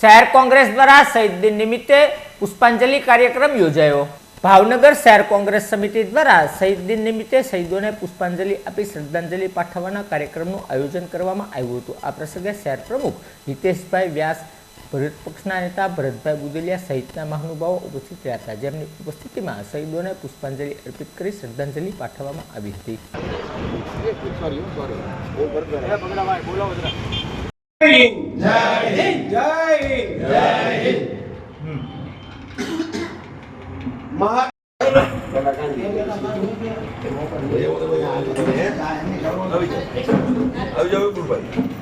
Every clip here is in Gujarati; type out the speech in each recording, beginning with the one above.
શહેર કોંગ્રેસ દ્વારા શહીદ દિન નિમિત્તે પુષ્પાંજલિ કાર્યક્રમ યોજાયો. ભાવનગર શહેર કોંગ્રેસ સમિતિ દ્વારા શહીદ દિન નિમિત્તે શહીદોને પુષ્પાંજલિ આપી શ્રદ્ધાંજલિ પાઠવવાના કાર્યક્રમનું આયોજન કરવામાં આવ્યું હતું. આ પ્રસંગે શહેર પ્રમુખ હિતેશભાઈ વ્યાસ ભરત પક્ષના નેતા ભરતભાઈ બુદેલિયા સહિતના મહાનુભાવો ઉપસ્થિત રહ્યા હતા. જેમની ઉપસ્થિતિમાં શહીદોને પુષ્પાંજલિ અર્પિત કરી શ્રદ્ધાંજલિ પાઠવવામાં આવી હતી. જય હિન્દ જય હિન્દ જય હિન્દ મહા આવી જાવ વિપુલભાઈ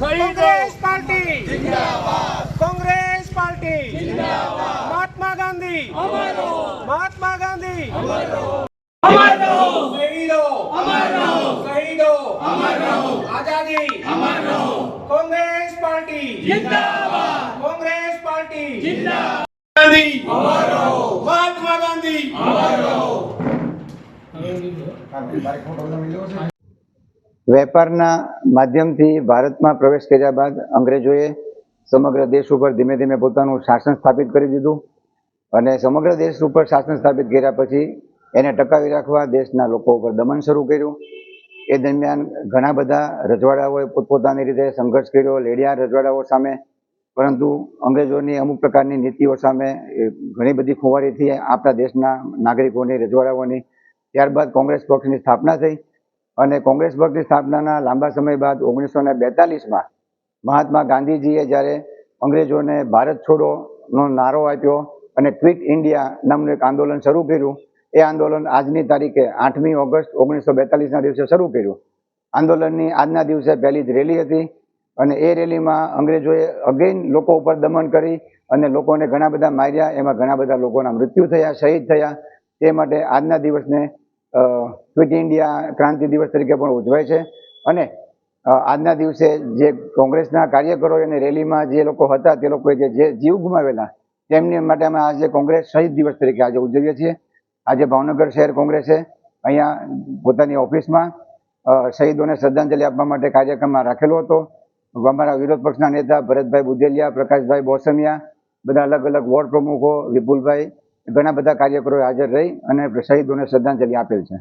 કોંગ્રેસ પાર્ટી જિંદાબાદ કોંગ્રેસ પાર્ટી જિંદાબાદ મહાત્મા ગાંધી અમારો મહાત્મા વેપારના માધ્યમથી ભારતમાં પ્રવેશ કર્યા બાદ અંગ્રેજોએ સમગ્ર દેશ ઉપર ધીમે ધીમે પોતાનું શાસન સ્થાપિત કરી દીધું. અને સમગ્ર દેશ ઉપર શાસન સ્થાપિત કર્યા પછી એને ટકાવી રાખવા દેશના લોકો ઉપર દમન શરૂ કર્યું. એ દરમિયાન ઘણા બધા રજવાડાઓએ પોતપોતાની રીતે સંઘર્ષ કર્યો લેડિયા રજવાડાઓ સામે. પરંતુ અંગ્રેજોની અમુક પ્રકારની નીતિઓ સામે ઘણી બધી ખુવારીથી આપણા દેશના નાગરિકોની, રજવાડાઓની. ત્યારબાદ કોંગ્રેસ પક્ષની સ્થાપના થઈ અને કોંગ્રેસ પક્ષની સ્થાપનાના લાંબા સમય બાદ ઓગણીસો ને બેતાલીસમાં મહાત્મા ગાંધીજીએ જ્યારે અંગ્રેજોને ભારત છોડોનો નારો આપ્યો અને ક્વિટ ઇન્ડિયા નામનું એક આંદોલન શરૂ કર્યું. એ આંદોલન આજની તારીખે આઠમી ઓગસ્ટ ઓગણીસો બેતાલીસના દિવસે શરૂ કર્યું. આંદોલનની આજના દિવસે પહેલી જ રેલી હતી અને એ રેલીમાં અંગ્રેજોએ અગેન લોકો ઉપર દમન કરી અને લોકોને ઘણા બધા માર્યા. એમાં ઘણા બધા લોકોના મૃત્યુ થયા, શહીદ થયા. તે માટે આજના દિવસને ક્વિટ ઇન્ડિયા ક્રાંતિ દિવસ તરીકે પણ ઉજવાય છે. અને આજના દિવસે જે કોંગ્રેસના કાર્યકરો અને રેલીમાં જે લોકો હતા તે લોકોએ જે જીવ ગુમાવેલા તેમની માટે અમે આજે કોંગ્રેસ શહીદ દિવસ તરીકે આજે ઉજવીએ છીએ. આજે ભાવનગર શહેર કોંગ્રેસે અહીંયા પોતાની ઓફિસમાં શહીદોને શ્રદ્ધાંજલિ આપવા માટે કાર્યક્રમમાં રાખેલો હતો. અમારા વિરોધ પક્ષના નેતા ભરતભાઈ બુદેલિયા, પ્રકાશભાઈ બોસમિયા બધા અલગ અલગ વોર્ડ પ્રમુખો વિપુલભાઈ, ઘણા બધા કાર્યકરો હાજર રહી અને શહીદોને શ્રદ્ધાંજલિ આપેલ છે.